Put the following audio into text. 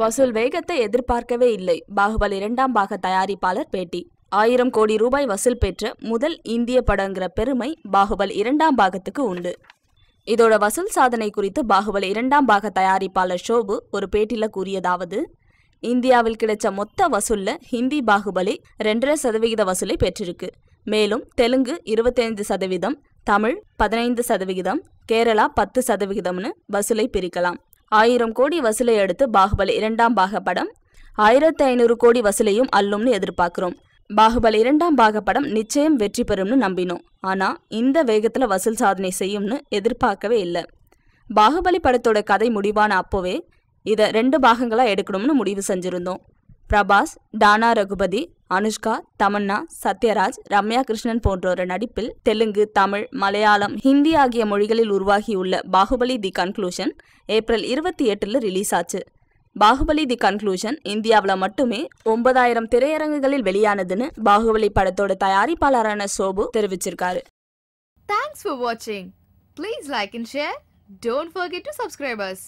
வசூல் வேகத்தை எதிர்பார்க்கவே இல்லை. பாகுபலி இரண்டாம் பாக தயாரிப்பாளர் பேட்டி. ஆயிரம் கோடி ரூபாய் வசூல் பெற்ற முதல் இந்திய படங்கிற பெருமை பாகுபலி இரண்டாம் பாகத்துக்கு உண்டு. இதோட வசூல் சாதனை குறித்து பாகுபலி இரண்டாம் பாக தயாரிப்பாளர் ஷோபு ஒரு பேட்டியில் கூறியதாவது இந்தியாவில் கிடைச்ச மொத்த வசூலில் ஹிந்தி பாகுபலி ரெண்டரை சதவிகித வசூலை பெற்றிருக்கு. மேலும் தெலுங்கு இருபத்தைந்து சதவீதம் தமிழ் பதினைந்து சதவிகிதம் கேரளா பத்து சதவிகிதம்னு வசூலை பிரிக்கலாம். ஆயிரம் கோடி வசூலை அடுத்து பாகுபலி இரண்டாம் பாக படம் ஆயிரத்தி ஐநூறு கோடி வசூலையும் அள்ளும்னு எதிர்பார்க்கிறோம். பாகுபலி இரண்டாம் பாக படம் நிச்சயம் வெற்றி பெறும்னு நம்பினோம். ஆனா இந்த வேகத்துல வசூல் சாதனை செய்யும்னு எதிர்பார்க்கவே இல்லை. பாகுபலி படத்தோட கதை முடிவான அப்போவே இதை ரெண்டு பாகங்களா எடுக்கணும்னு முடிவு செஞ்சிருந்தோம். பிரபாஸ் டானா ரகுபதி அனுஷ்கா தமன்னா சத்யராஜ் ரம்யா கிருஷ்ணன் போன்றோர் நடிப்பில் தெலுங்கு தமிழ் மலையாளம் ஹிந்தி ஆகிய மொழிகளில் உருவாகியுள்ள பாகுபலி தி கன்க்ளூஷன் ஏப்ரல் இருபத்தி எட்டில் ரிலீஸ் ஆச்சு. பாகுபலி தி கன்க்ளூஷன் இந்தியாவில் மட்டுமே ஒன்பதாயிரம் திரையரங்குகளில் வெளியானதுன்னு பாகுபலி படத்தோட தயாரிப்பாளரான சோபு தெரிவிச்சிருக்காரு. தேங்க்ஸ் for வாட்சிங் please like and share don't forget to subscribe us.